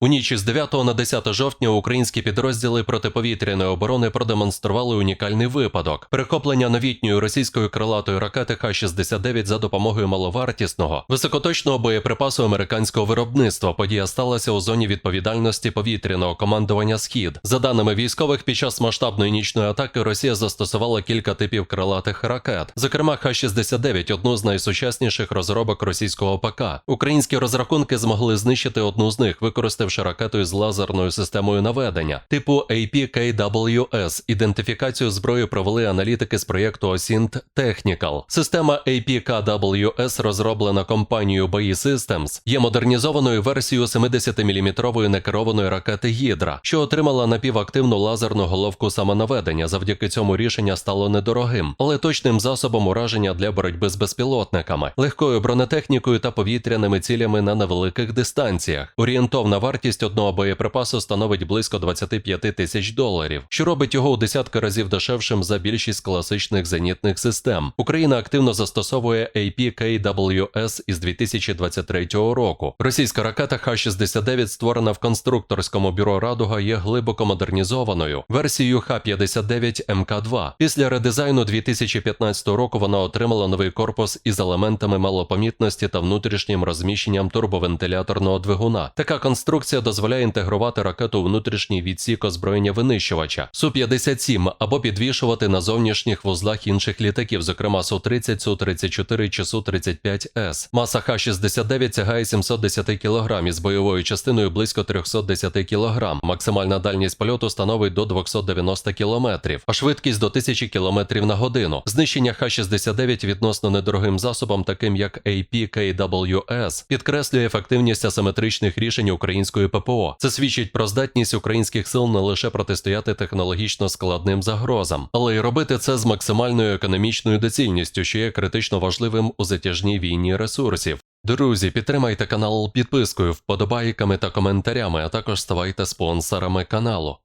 У ніч із 9 на 10 жовтня українські підрозділи протиповітряної оборони продемонстрували унікальний випадок перехоплення новітньої російської крилатої ракети Х-69 за допомогою маловартісного високоточного боєприпасу американського виробництва. Подія сталася у зоні відповідальності повітряного командування Схід. За даними військових, під час масштабної нічної атаки Росія застосувала кілька типів крилатих ракет, зокрема Х-69 – одну з найсучасніших розробок російського ПК. Українські розрахунки змогли знищити одну з них, використавши ракету із лазерною системою наведення типу APKWS. Ідентифікацію зброї провели аналітики з проєкту OSINT Technical. Система APKWS, розроблена компанією BAE Systems, є модернізованою версією 70-мм некерованої ракети Гідра, що отримала напівактивну лазерну головку самонаведення. Завдяки цьому рішення стало недорогим, але точним засобом ураження для боротьби з безпілотниками, легкою бронетехнікою та повітряними цілями на невеликих дистанціях. Орієнтовна вартість одного боєприпасу становить близько 25 тисяч доларів, що робить його у десятки разів дешевшим за більшість класичних зенітних систем. Україна активно застосовує APKWS із 2023 року. Російська ракета Х-69, створена в конструкторському бюро Радуга, є глибоко модернізованою версією Х-59 МК2. Після редизайну 2015 року вона отримала новий корпус із елементами малопомітності та внутрішнім розміщенням турбовентиляторного двигуна. Така конструкція дозволяє інтегрувати ракету у внутрішній відсік озброєння винищувача Су-57 або підвішувати на зовнішніх вузлах інших літаків, зокрема Су-30, Су-34 чи Су-35С. Маса Х-69 сягає 710 кг із бойовою частиною близько 310 кг. Максимальна дальність польоту становить до 290 км, а швидкість до 1000 км на годину. Знищення Х-69 відносно недорогим засобом, таким як APKWS, підкреслює ефективність асиметричних рішень української ППО. Це свідчить про здатність українських сил не лише протистояти технологічно складним загрозам, але й робити це з максимальною економічною доцільністю, що є критично важливим у затяжній війні ресурсів. Друзі, підтримайте канал підпискою, вподобайками та коментарями, а також ставайте спонсорами каналу.